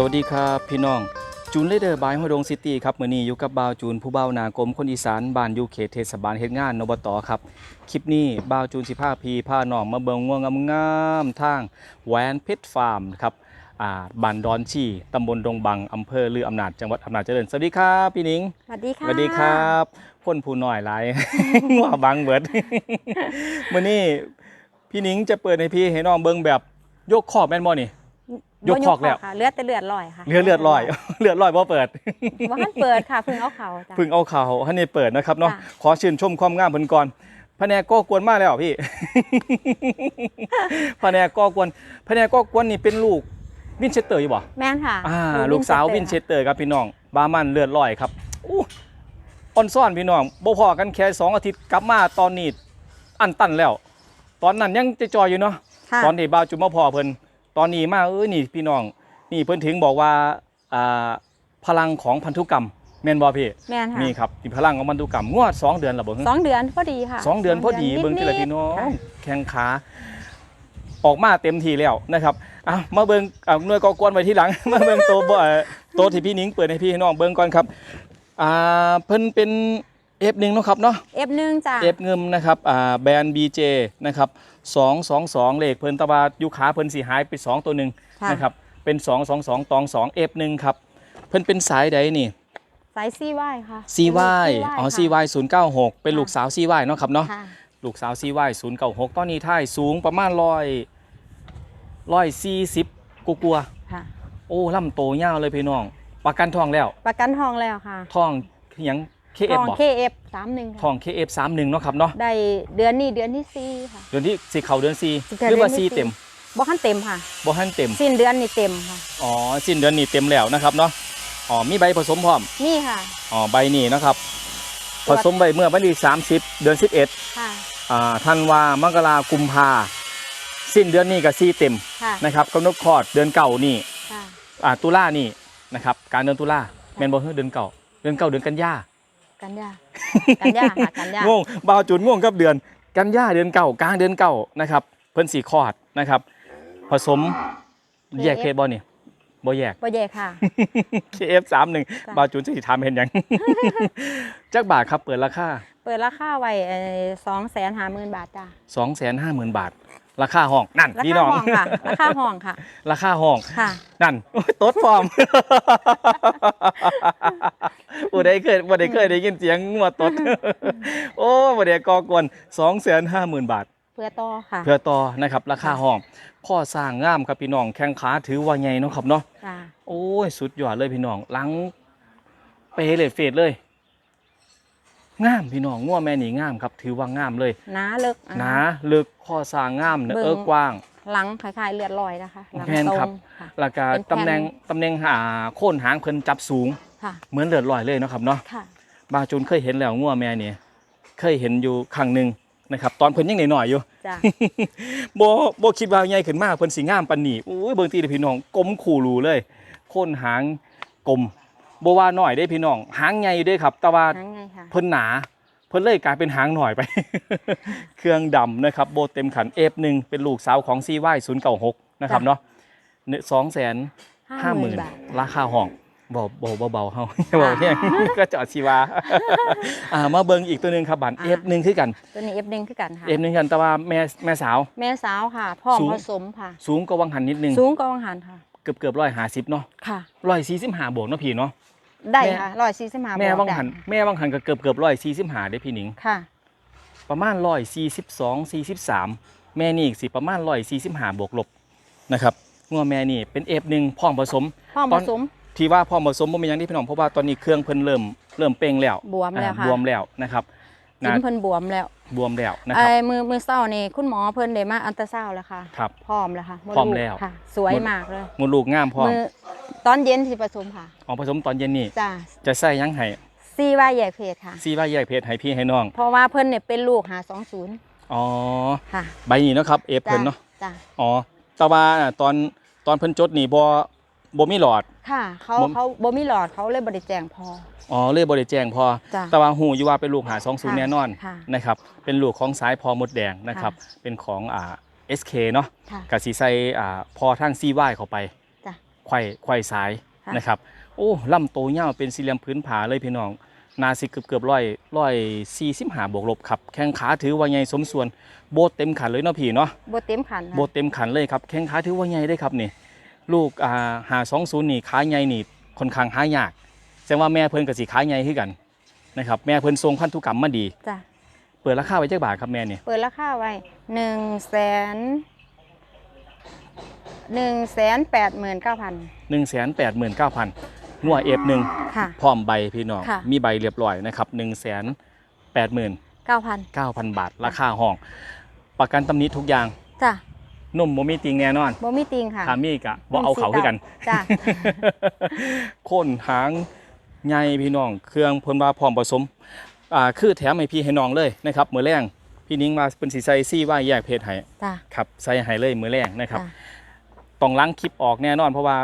สวัสดีครับพี่น้อง จูนเลเดอร์บายฮอดงซิตี้ครับมื้อนี้อยู่กับบ่าวจูนผู้บ่าวนากรมคนอีสานบ้านอยู่เขตเทศบาลเฮ็ดงานนบตครับ คลิปนี้บ่าวจูนสิพาพี่พาน้องมาเบิ่งง่วงงามๆทางแหวนเพชรฟาร์มครับอ่าบ้านดอนชีตำบลดงบังอำเภอลืออำนาจจังหวัดอำนาจเจริญสวัสดีครับพี่หนิงสวัสดีสค่ะวัสดีครับคนผู้น้อยหลายงัวบังเบิดมื้อนี้พี่หนิงจะเปิดให้พี่ให้น้องเบิ่งแบบยกขอบแม่นบ่นี่ ยกคอกแล้วค่ะเลือดแต่เลือดลอยค่ะเลือดเลือดลอย เลือดลอยบ่เปิดว่าท่านเปิดค่ะเพิ่งเอาเขาจ้ะเพึ่งเอาข่าวให้ในเปิดนะครับเนาะ ค่ะ ขอชื่นชมความงามเพิ่นก่อนพะแนกก็กวนมากแล้วพี่ พะแนกก็กวนพะแนกก็กวนนี่เป็นลูกวินเชสเตอร์อยู่บ่แม่นค่ะอ่าดูลูกสาววินเชสเตอร์ครับพี่น้อง บามันเลือดลอยครับอู้ออนซ่อนพี่น้องบ่พอกันแค่สองอาทิตย์กลับมาตอนนี้อันตันแล้ว ตอนนั้นยังจะจอยอยู่เนาะ ค่ะตอนที่บ่าวจุมาพอเพิ่น ตอนนี้มาเอ้ยนี่พี่น้อง นี่เพิ่นถึงบอกว่าอ่าพลังของพันธุกรรมแม่นบ่พี่แม่นค่ะนี่ครับมีพลังของพันธุกรรมงวด2เดือนและบ่สองเดือนพอดีค่ะสองเดือนพอดีนิๆเบิ่งทีละพี่น้องค่ะแข้งขาออกมาเต็มทีแล้วนะครับอะมาเบิ่งเอาหน่วยกอกวนไว้ที่หลัง มาเบิ่งโตวบ่เอ่อโตวที่พี่นิ้งเปิดให้พี่ให้น้องเบิ่งก่อนครับอ่าเพิ่นเป็น F1 เนาะครับเนาะเอฟหนึ่งจ้ะเอฟเงิมนะครับอ่าแบรนด์ BJ นะครับ222 เลขเพิ่นแตะวาอยู่ขาเพิ่นสิหายไป 2 ตัวหนึ่งค่ะ นะครับเป็น 222ตอง2 F1 ครับเพิ่นเป็นสายใดนี่ สายซีวายค่ะ CY อ๋อค่ะ CY 096 เป็นลูกสาว CY เนาะครับเนาะ ค่ะ ลูกสาว CY 096ตอนนี้ท่ายสูงประมาณร้อยร้อยสี่สิบกลัวาค่ะ ๆโอ้ลำโตยาวเลยพี่น้อง ประกันทองแล้ว ประกันทองแล้วค่ะ ทองหยัง ท KF อง บอก KF สามหนึ่งทอง KF 31เนาะครับเนาะได้เดือนนี้เดือนที่สี่ค่ะ เดือนที่สิเข้าเดือนสิ4เข้าหรือว่าเดือนที่ 4เต็มบ่ขั้นเต็มค่ะ บ่ทันเต็ม สิ้นเดือนนี่เต็มค่ะ อ๋อสิ้นเดือนนี้เต็มแล้วนะครับเนาะอ๋อมีใบผสมพร้อมนี่ค่ะอ๋อใบนี้นะครับ ผสมใบเมื่อวันที่30 เดือน 11ค่ะอ่าธันวามกรากุมภาสิ้นเดือนนี้ก็4เต็มค่ะนะครับกำหนดคลอดเดือนเก่านี่ค่ะอ่าตุลานี่นะครับการเดือนตุลาแม่นบ่คือเดือนเก่า เดือนเก่าเดือนกันยา กันยากันยาค่ะกันยาง่วงบ่าวจุดง่วงกับเดือน กันยาเดือนเก่ากลางเดือนเก่านะครับ เพิ่นสีคลอดนะครับ ผสมแยกเพศบ่นี่บ่แยกบ่แย่ค่ะ KF 3 1จ้ะบ่าวจุนสิถามเห็นหยังจักบาทครับเปิดราคาเปิดราคาไว้สองแสนห้าหมื่นบาทจ้ะ250,000บาทราคาห้องนั่นราพี่คาน้องห้องค่ะราคาห้องค่ะ ราคาห้องค่ะ นั่นโอ้ยตดฟอร์ม บ่ได้เคยบ่ได้เคยได้ยินเสียงงัวตด โอ้บ่ได้ก่อกวน250,000 บาท เพื่อต่อค่ะเพื่อต่อนะครับ ราคาห้องข้อสร้างงามครับพี่น้อง แข้งขาถือว่าใหญ่เนาะครับเนาะ จ้ะโอ้ย สุดยอดเลยพี่น้องหลังเปเลยเฟดเลย งามพี่น้องงัวแม่นี่งามครับ ถือว่างามเลยหนาเลิกอ่าหนาลึกข้อสร้างงามเนอะเบิ่ง เออกว้าง หลังคล้ายๆเลือดลอยนะคะหลังแม่นตรครับ งค่ะ แล้วก็เป็นแผ่น ตำแหน่งตำแหน่งหาโค่นหางเพิ่นจับสูง ค่ะ เหมือนเลือดลอยเลยเนาะครับเนาะค่ะ บาจูนเคยเห็นแล้วงัวแม่นี่เคยเห็นอยู่ครั้งหนึ่งนะครับ ตอนเพิ่นยังหน่อยๆอยู่จ้ะบ่บ่คิดว่าใหญ่ขึ้นมากเพิ่นสิงามปานนี้โอ้ยเบิ่งตีเด้อพี่น้องกลมขู่รูเลยโค่นหางกลมบ่ว่าน้อยเด้พี่น้อง หางใหญ่อยู่เด้ครับ แต่ว่า นั่นไงค่ะ เพิ่นหนาเพิ่นเลยกลายเป็นหางหน่อยไป เครื่องดำนะครับโบเต็มขัน F1 เป็นลูกสาวของ CY096 นะครับเนาะ2 5 0 0 0ห้าหมื่น0บาท ราคาห้อง บ่บ่เบาๆเฮาเบาเนี่ยก็จอดชีวาอ่ามาเบิ่งอีกตัวหนึงครับบัตรอ่า F1 คือกัน ตัวนี้เอฟหนึ่งคือกันค่ะ F1 กันแต่ว่าแม่แม่สาว แม่สาวค่ะพ่อมสูง ผสมค่ะ สูงกว่าวังหันนิดนึง สูงกว่าอาหารค่ะ เกือบเกือบร้อยหาสิบเนาะค่ะ ร้อยสี่สิบห้าบวกเนาะพี่เนาะ ได้แม่ ค่ะร้อยสี่สิบห้าแม่วังหันได้แม่วังหันก็เกือบเกือบร้อยสี่สิบห้าได้พี่หนิง ค่ะ ประมาณร้อยสี่สิบสองสี่สิบสามแม่นี่อีกสิประมาณร้อยสี่สิบห้าบวกลบนะครับงัวแม่นี่เป็นเอฟหนึ่งพร้อมผสม พ่อมตผอนสม ที่ว่าพร้อมผสมบ่มีหยังที่พี่น้องเพราะว่าตอนนี้เครื่องเพิ่นเริ่มเริ่มเป่งแล้วบวมแล้วอ่าค่ะบวมแล้วนะครับจิ้นะมเพิ่นบวมแล้วบวมแล้วนะคไอ้รับมือมือเศร้านี่คุณหมอเพิ่นได้มาอันตราซาวด์แล้วค่ะครับ พร้อมแล้วค่ะดพร้อมลูกแล้วค่ะ สวยมากเลยมดลูกงามพร้อมมือตอนเย็นสิผสมค่ะอ๋อผสมตอนเย็นนี่จ้าจะใส่หยังให้ซีว่าแยกเพศค่ะ ซีว่าแยกเพศให้พี่ให้น้องเพราะว่าเพิ่นเนี่ยเป็นลูกหาสองศูนย์อ๋อค่ะใบนี้เนาะครับเอฟเพิ่นเนาะจ้าอ๋อแต่ว่าตอนตอนเพิ่นจดนี่บ่ บ่มีหลอด ค่ะ เขาบ่ เขาบ่มีหลอดเขาเลยบ่ได้แจ้งพอ อ๋อเลยบ่ได้แจ้งพอ จ้ะแต่ว่าหูอยู่ว่าเป็นลูกหา20ค่ะแน่นอนค่ะนะครับ เป็นลูกของสายพอมดแดงนะครับ เป็นของอ่า SK เนาะค่ะ กับสีใส่อ่าพอทาง CY เข้าไปจ้ะไขว่ไขว่สายค่ะ นะครับ โอ้ลำโตวยาวเป็นสี่เหลี่ยมพื้นผาเลยพี่น้องนาสิเกือบเกือบร้อยร้อยสี่สิบห้าบวกลบครับแข้งขาถือว่าใหญ่สมส่วนโบทเต็มขันเลยเนาะพี่เนาะโบเต็มขันค่ะโบทเต็มขันเลยครับแข้งขาถือว่าใหญ่ได้ครับนี่ ลูกอ่าหาสองศูนย์นี่ขาใหญ่นี่ค่อนข้างหายากแสดงว่าแม่เพิ่นกับสีขาใหญ่ขึ้นกันนะครับแม่เพิ่นทรงพันธุกรรมมาดี จ้ะเปิดราคาไว้จักบาทครับแม่เนี่ยเปิดราคาไว้หนึ่งแสนหนึ่งแสนแปดหมื่นเก้าพันหนึ่งแสนแปดหมื่นเก้าพันงัวเอฟหนึ่งค่ะ พร้อมใบพี่น้องค่ะ มีใบเรียบร้อยนะครับหนึ่งแสนแปดหมื่นเก้าพันเก้าพันบาทราคาห้อง ประกันตำหนิทุกอย่าง จ้ะ นุ่มโมมีติงแน่นอนโบมีติงค่ะถามีกะบ่เอาเขาคือกันจ้ะโคนหางใหญ่พี่น้อง เครื่องเพนว่าพร้อมผสมอ่าคือแถมให้พี่ให้น้องเลยนะครับมือแรงพี่นิ้งมาเป็นสีใส่ซี่ว่าแยกเพศให้จ้ะครับใส่ให้เลยมือแรงนะครับจ้ะต้องล้างคลิปออกแน่นอนเพราะว่า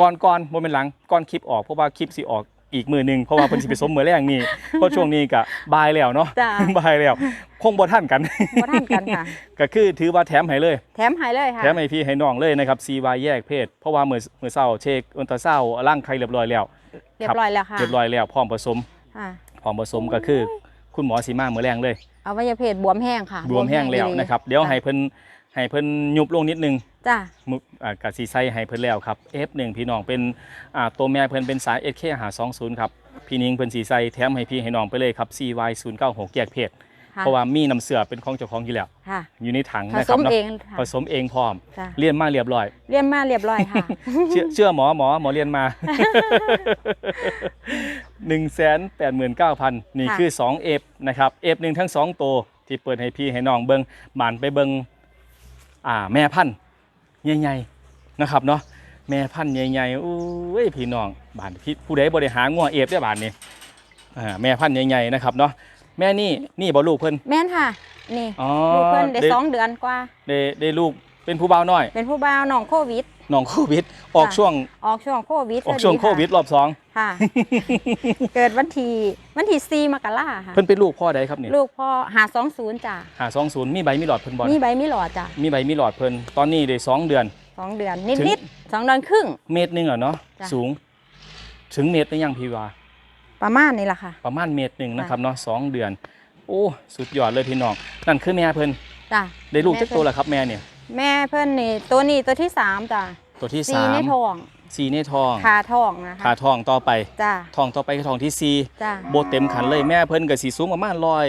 ก่อนก่อนบ่เป็นหลังก่อนคลิปออกเพราะว่าคลิปสิออก อีกมือหนึงเพราะว่าเพิ่นสิไปสมมือแรงนี่เพราะช่วงนี้ก็บายแล้วเนาะจ้ะบายแล้วคงบ่ทันกัน บ่ทันกันค่ะ ก็คือถือว่าแถมให้เลย แถมใหายเลยค่ะ แถมให้พี่ให้น้องเลยนะครับ CY แยกเพศ เพราะว่ามื้อมื้อเช้าเช็คอันตราซาวด์ร่างไข่เรียบร้อยแล้ว เรียบร้อยแล้วค่ะเรียบร้อยแล้วพร้อมผสม ค่ะพร้อมผสมก็คือ คุณหมอสีมามื้อแรงเลย อวัยวะเพศบวมแห้งค่ะบวมแห้งแล้วดีๆนะครับ เดี๋ยวให้เพิ่นให้เพิ่นยุบลงนิดนึง จ้ะมุอ่ากะสีไซให้เพิ่นแล้วครับ F1 พี่น้องเป็นอ่าตัวแม่เพิ่นเป็นสาย SK หา20ครับพี่นิงเพิ่นสีไซแถมให้พี่ให้น้องไปเลยครับ CY 096 แยกเพศ ค่ะเพราะว่ามีน้ำเสือเป็นของเจ้าของอยู่แล้ว ค่ะ อยู่ในถังผนะคสรับมเนาะเองค่ะผสมเองพร้อม จ้ะเรียนมาเรียบร้อย เรียนมาเรียบร้อยค่ะ เชื่อเชื่อหมอหมอหมอเรียนมา 1 8 9 0 0 0 นี่ค่ะ คือ 2 F นะครับ F 1 ทั้ง 2 ตัวที่เปิดให้พี่ให้น้องเบิงหมันไปเบิงอ่าแม่พันธุ์ ใหญ่ๆนะครับเนาะแม่พันธุ์ใหญ่ๆอุ้ยพี่น้องบ้านพี่ผู้ใดบริหารงัวเอฟได้บ้านนี้อ่าแม่พันธุ์ใหญ่ๆนะครับเนาะแม่นี่นี่บ่ลูกเพิ่นแม่นค่ะ นี่อ๋อลูกเพิ่นได้ได้สองเดือนกว่าได้ได้ลูกเป็นผู้บ่าวน้อย เป็นผู้บ่าวน้องโควิดน้องโควิด ออกค่ะ ช่วงออกช่วงโควิดออกช่วงพโควิดรอบสองค่ะ เกิดวันที่วันที่สี่มกราค่ะ เพิ่นเป็นลูกพ่อใดครับนี่ลูกพ่อหาสองศูนย์จ้ะหาสองศูนย์มีใบมีหลอดเพิ่นบอลมีใบมีหลอดจ้ะมีใบมีหลอดเพิ่นตอนนี้ได้สองเดือน สองเดือนนิดถึง นิดสองเดือนครึ่ง เมตรหนึงอะเนาะจ้ะ สูง ถึงเมตรหรือยังพี่ว่าประมาณนี้แหละค่ะ ประมาณเมตรหนึ่งนะครับเนาะสองเดือน โอ้สุดยอดเลยพี่น้องนั่นคือแม่เพิ่นจ้ะได้ลูกแม่จักเพิ่นตัวแล้วครับแม่เนี่ยแม่เพิ่นนี่ตัวนี้ตัวที่สามจ้ะ ตัวที่สี่สามในท้องสี่ในทองขาท้องนะคะขาทองต่อไปจ้ะทองต่อไปคือทองที่สี่จ้ะโบเต็มขันเลยแม่เพิ่นกับสีสูงประมาณร้อย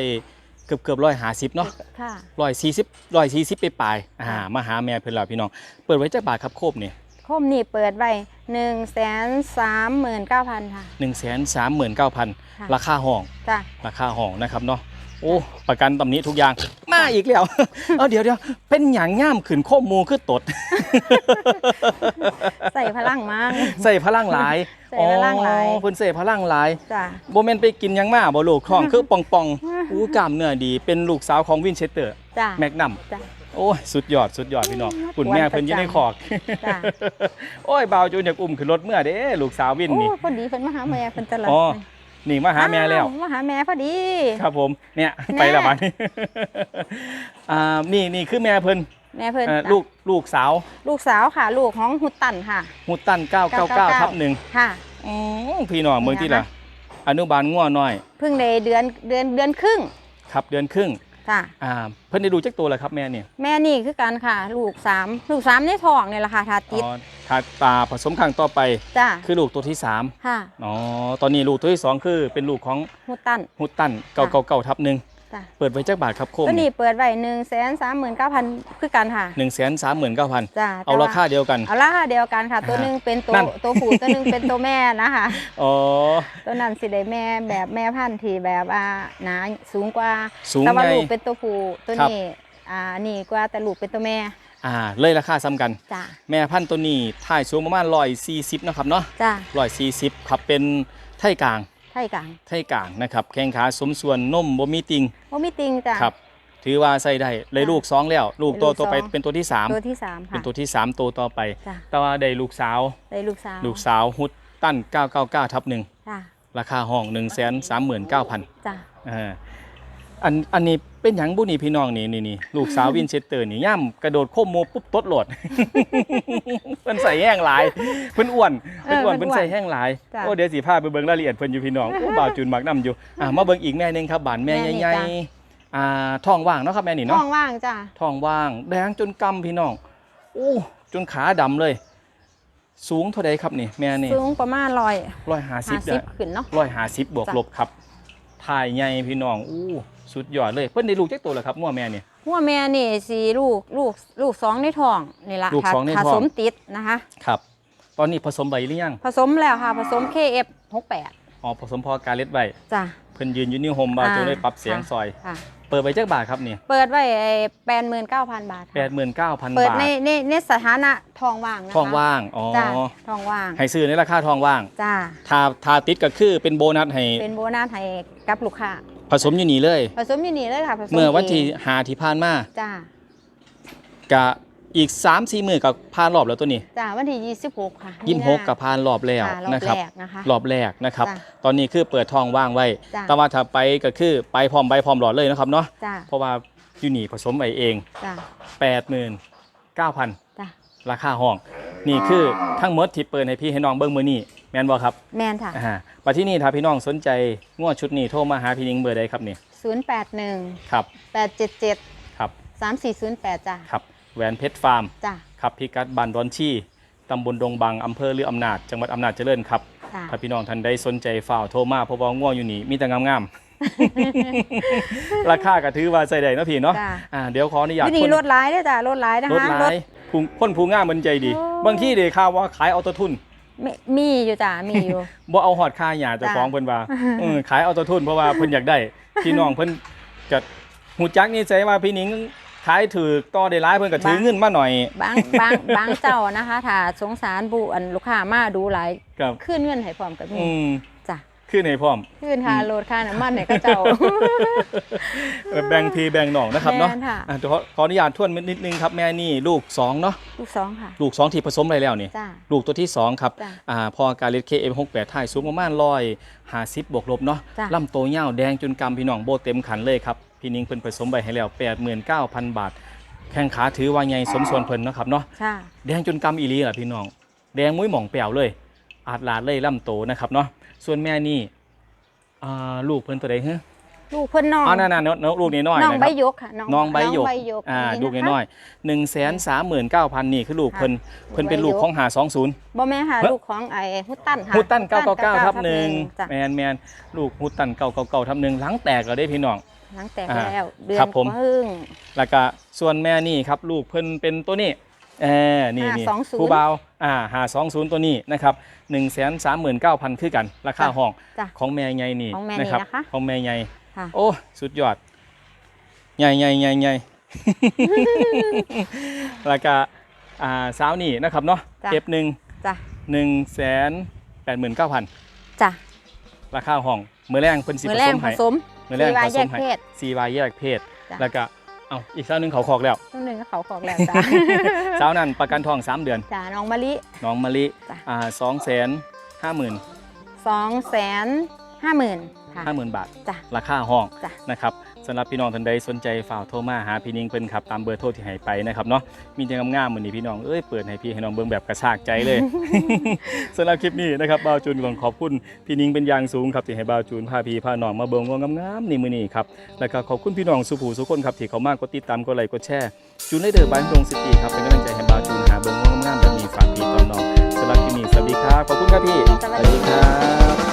เกือบเกือบร้อยหาสิบเนาะค่ะร้อยสี่สิบร้อยสี่สิบไปปลายๆอ่ามาหาแม่เพิ่นแล้วพี่น้อง เปิดไว้จักบาทครับโคบเนี่ยคมนี่เปิดไว้หนึ่งแสนสามหมื่นเก้าพันค่ะหนึ่งแสนสามหมื่นเก้าพันค่ะราคาห้องจ้ะราคาห้องนะครับเนาะ โอ้ประกันตำหนี้ทุกอย่าง มาอีกแล้ว เอาเดี๋ยวเดี๋ยวเป็นอย่างย่ามขืนโคบหมูคือตด ใส่พลังมากใส่พลังหลายใส่พลังหลายอ๋อเพิ่นใส่พลังหลายจ้ะบ่แม่นไปกินหยังมาบ่ลูกท้องคือป่องๆอู้กล้ามเนื้อดีเป็นลูกสาวของวินเชสเตอร์จ้ะแมกนัมจ้ะโอ้ยสุดยอดสุดยอดพี่น้องอืมคุณแม่เพิ่นอยู่ในคอกจ้ะโอ้ยบ่าวจูนอยากอุ้มขึ้นรถเมื่อเด้ลูกสาววินโอ้นี่พอดีเพิ่นมาหาแม่เพิ่นตลอดอ๋อ นี่มาหาแม่แล้วอ้มาหาแม่พอดี ครับผมเนี่ยแม่ไปแล้วบัดนี้อ่านี่นี่คือแม่เพิ่นแม่เพิ่นเอ่อจ้ะลูกลูกสาวลูกสาวค่ะ ลูกของฮุตตันค่ะฮุตตัน999 ทับหนึ่งค่ะ อืมพี่น้องเมืองที่ล่ะนี่นะคะอนุบาลง่วน้อย เพิ่งได้เดือนเดือนเดือนครึ่งครับเดือนครึ่งจ้ะอ่าเพิ่นได้ดูจักตัวแล้วครับแม่เนี่ยแม่นี่คือกันค่ะ ลูกสามลูกสามในท้องนี่แหละค่ะทาติดอ๋อ ถ้าตาผสมครั้งต่อไป จ้ะคือลูกตัวที่3ค่ะอ๋อตอนนี้ลูกตัวที่2คือเป็นลูกของฮุตตันฮุตตันเก่าเก่าเก่าทับหนึ่งจ้ะเปิดไว้จักบาทครับโคมตัวนี้เปิดไว้หนึ่งแสนสามหมื่นเก้าพันคือกันค่ะหนึ่งแสนสามหมื่นเก้าพันจ้ะเอาแต่ว่ราคาเดียวกัน เอาราคาเดียวกันค่ะ ตัวหนึ่งเป็นตัวนั่น ตัวผู้ตัวหนึ่งเป็นตัวแม่นะคะ อ๋อ ตัวนั้นสิได้แม่แบบแม่พันธุ์ที่แบบอ่าหนาสูงกว่าสูงแต่ว่าไงลูกเป็นตัวผู้ตัวครับนี้อ่านี่กว่าแต่ลูกเป็นตัวแม่ อ่าเลยราคาซ้ำกัน จ้ะแม่พันธุ์ตัวนี้ถ่ายสูงประมาณร้อยสี่สิบนะครับเนาะจ้ะร้อยสี่สิบครับเป็นไทยกลางไทยกลางไทยกลางนะครับแข้งขาสมส่วนนมบ่มีติงโมมีติงจ้ะครับ ถือว่าใส่ได้เลยจ้ะลูกสองแล้ว ลูกตัวลูกตัวไปสอง เป็นตัวที่สามตัวที่สามเป็นค่ะตัวที่สามตัวต่อไป จ้ะ แต่ว่าได้ลูกสาว ได้ลูกสาวลูกสาวฮุตตัน999ทับหนึ่งจ้ะราคาห้อง 1 3 9 0 0 0จ้ะอั นอันนี้เป็นหยังบุนี่พี่น้องนี่นี่นี่ลูกสาววินเชสเตอร์นี่ย่ำกระโดดโคมโมปุ๊บตดโหลด เพิ่นใส่แห้งหลายเพิ่นอ้วนเพิ่นอ้วนเออเพิ่เพิ่นนอ้วนใส่แห้งหลายจ้ะ โอ้เดี๋ยวสิพาไปเบิ่งรายละเอียดเพิ่นอยู่พี่น้องโอ้บ่าวจูนมักนํอยู่อะมาเบิ่งอีกแม่หนึงครับบ้านแม่แม่นี่ใหญ่จ้ะๆอ่าท้องว่างเนาะครับแม่นี่ท้เนาะ องว่างจ้ะ ท้องว่างแดงจนกำพี่น้องโอ้จนขาดำเลย สูงเท่าใดครับนี่แม่นี่สูงประมาณร้อยร้อยห้าสิห้าบสิบขึ้นเนาะ ร้อยห้าสิบบวกจ้ะ ลบครับถ่ายใหญ่พี่น้องอู้ สุดยอดเลยเพิ่นได้ลูกจักตัวแล้วครับมั่วแม่นี่หัวแม่นี่สีลูกลูกลูกสองในท้องนี่ละลูกถ้าสองในถ้าท้องสมติดนะคะ ครับ ตอนนี้ผสมใบหรือยังผสมแล้วค่ะ ผสม KF 68 อ๋อผสมพอการเล็ดใบจ้ะ เพิ่นยืนอยู่นี่โฮมบาร์อ่า จนเลยปรับเสียงค่ะซอย ค่ะ เปิดไปจักบาทครับนี่เปิดไว้แปดหมื่นเก้าพันบาทแปค่ะดหมื่นเก้าพันเปิดบาทในในในสถานะทองว่างนะคะทองว่างอ๋อจ้ะทองว่างให้ซื้อในราคาทองว่างจ้าถ้าถ้าติดก็คือเป็นโบนัสให้เป็นโบนัสให้กับลูกค้า ผสมอยู่นี่เลย ผสมอยู่นี่เลยค่ะผสมเมื่อวันที่งหาที่ผ่านมาจ้ากะอีก3 4มือกับผ่านรอบแล้วตัวนี้จ้าวันที่ 26 ค่ะยิ้มหกกับผ่านรอบแล้วค่ะรอบนะครับแรกนะคะรอบแรกนะครับจ้ะตอนนี้คือเปิดทองว่างไว้จ้ะแต่ว่าถ้าไปก็คือไปพร้อมใบพร้อมหลอดเลยนะครับเนาะจ้าเพราะว่าอยู่นี่ผสมไว้เองจ้า89,000จ้าราคาห้อง นี่คือทั้งหมดที่เปิดให้พี่ให้น้องเบิ้งมือนี่ แม่นบ่ครับแมนค่ะ อ่ามาที่นี่ถ้าพี่น้องสนใจงวดชุดนี้โทรมาหาพี่นิงเบอร์ใดครับนี่081 ครับ877 ครับ3408 จ้าครับแหวนเพชรฟาร์ม จ้าครับพิกัดบ้านดอนชี่ตำบลดงบังอำเภอลืออำนาจ จังหวัดอำนาจเจริญครับ จ้าถ้าพี่น้องท่านใดสนใจฝ่าวโทรมาเพราะว่าง่วงอยู่นี่มีแต่งามๆ ราคาก็ถือว่าใส่ได้เนาะพี่เนาะจ้าอ่าเดี๋ยวขออนุญาตอยู่นี่คนรถหลายเด้อจ้ารถหลายนะรถคะ หลายผู้คนผู้งามมันใจดี โอ้ บางที่เดข่าวว่าขายเอาแตัวทุน มีมีอยู่จ้ามีอยู่ บ่เอาหอดค่าหยาเจ้าจ้ะของเพิ่นว่าเออขายเอาแตัวทุนเพราะว่าเพิ่นอยากได้ พี่น้องเพิ่นจะหูจักนี่ใจว่าพี่หนิงขายถือต่อได้หลายเพิ่นก็ถือเงินมาหน่อย บางบางบางเจ้านะคะ ถ้าสงสารบุอันลูกค้ามาดูหลายครับ ขึ้นเงินให้พร้อมกับมี อืมจ้ะ ขึ้นให้พร้อม ขึ้นค่าโหลดค่าน้ำมันให้กับเจ้าเออแบ่งพี่แบ่งน้องนะครับเนาะแม่นค่ะ อะเดี๋ยวขอขออนุญาตทวนนิดนึงครับแม่นี่ลูกสองเนาะลูกสองค่ะ ลูกสองที่ผสมไปแล้วนี่ จ้า ลูกตัวที่สองครับจ้ะอ่าพอการเล็ด KM68 ถ่ายสูงประมาณร้อยห้าสิบบวกลบเนาะจ้ะ ลำโตวยาวแดงจนกำพี่น้องโบเต็มขันเลยครับ พี่นิ้งเพิ่นผสมไปให้แล้ว 89,000 บาท แข้งขาถือว่าใหญ่สมส่วนเพิ่นเนาะครับเนาะ จ้า แดงจนกำอีหลีล่ะพี่น้อง แดงมุ้ยหม่องแป๋วเลย อาดลาดเลยลำโตนะครับเนาะส่วนแม่นี่อ่าลูกเพิ่นตัวใดฮะลูกเพิ่นน้องอ๋อนั่นๆเนาะลูกน้อยๆน้องนะคใบรับยกค่ะน้องใบหยกใบยกอ่าะคะลูกน้อยๆหนึ่งแสนสามหมื่นเก้าพันนี่คือลูกเพิ่นเพิ่นเป็นลูกของหาสองศูนย์บ่แม่นค่ะเฮ้ยลูกของไอ้ฮุตตันค่ะฮุตตัน999ทับหนึ่งจ้ะแมนแมนลูกฮุตตัน999ทับหนึ่งหลังแตกแล้วได้พี่น้องหลังแตกอ่าแล้วเดือครันบผมครึ่งแล้วก็ส่วนแม่นี่ครับลูกเพิ่นเป็นตัวนี้เออนี่นี่520ผู้เบาว อ่าหาสองศูนย์ตัวนี้นะครับหนึ่งแสนสามหมื่นเก้าพันคือกัน ราคาจ้ะห้องจ้ะของแม่ใหญ่นี่ของแม่นี่นะครับ นะคะของแม่ใหญ่ค่ะ โอ้สุดยอดใหญ่ใหญ่ใหญ่ใหญ่แล้วก็อ่าสาวนี่นะครับเนาะจ้ะ เก็บหนึ่งจ้ะหนึ่งแสนแปดหมื่นเก้าพันจ้ะราคาห้องมือแรงเพิ่นสิมืผอแรสงมผให้สมมือแรงสีวาผแยสกมให้เพศ ซีวายแยกเพศ จ้ะ แล้วก็ เอาอีกสาวหนึงเขาคอกแล้วช่วงหนึ่งก็เขาของแล้วจ้ะสาวนั้นประกันทอง 3 เดือน จ้ะน้องมะลิ น้องมะลิจ้ะ อ่าสองแสนห้าหมื่นสองแสนห้าหมื่นค่ะ ห้าหมื่นบาท จ้ะราคาห้องจ้ะ นะครับ สำหรับพี่น้องท่านใดสนใจฝ่ากโทรมาหาพี่นิงเพิ่นครับตามเบอร์โทรที่ให้ไปนะครับเนาะมีแต่งามๆเหมือนนี้พี่น้องเอ้ยเปิดให้พี่ให้น้องเบิ่งแบบกระชากใจเลย สำหรับคลิปนี้นะครับบ่าวจูนต้องขอบคุณพี่นิงเป็นอย่างสูงครับที่ให้บ่าวจูนพาพี่พาน้องมาเบิ่งว่างามๆในมื้อนี้ครับแล้วก็ขอบคุณพี่น้องสุภูสุคนครับที่เขามากดติดตามกดไลค์กดแชร์จูนได้เดอร์บ้านดงซิตี้ครับเป็นกำลังใจให้บ่าวจูนหาเบิ่งว่างามๆแบบนี้ฝากพี่ตอนน้องสำหรับคลิปนี้สวัสดีครับขอบคุณครับพี่สวัสดีค่ะ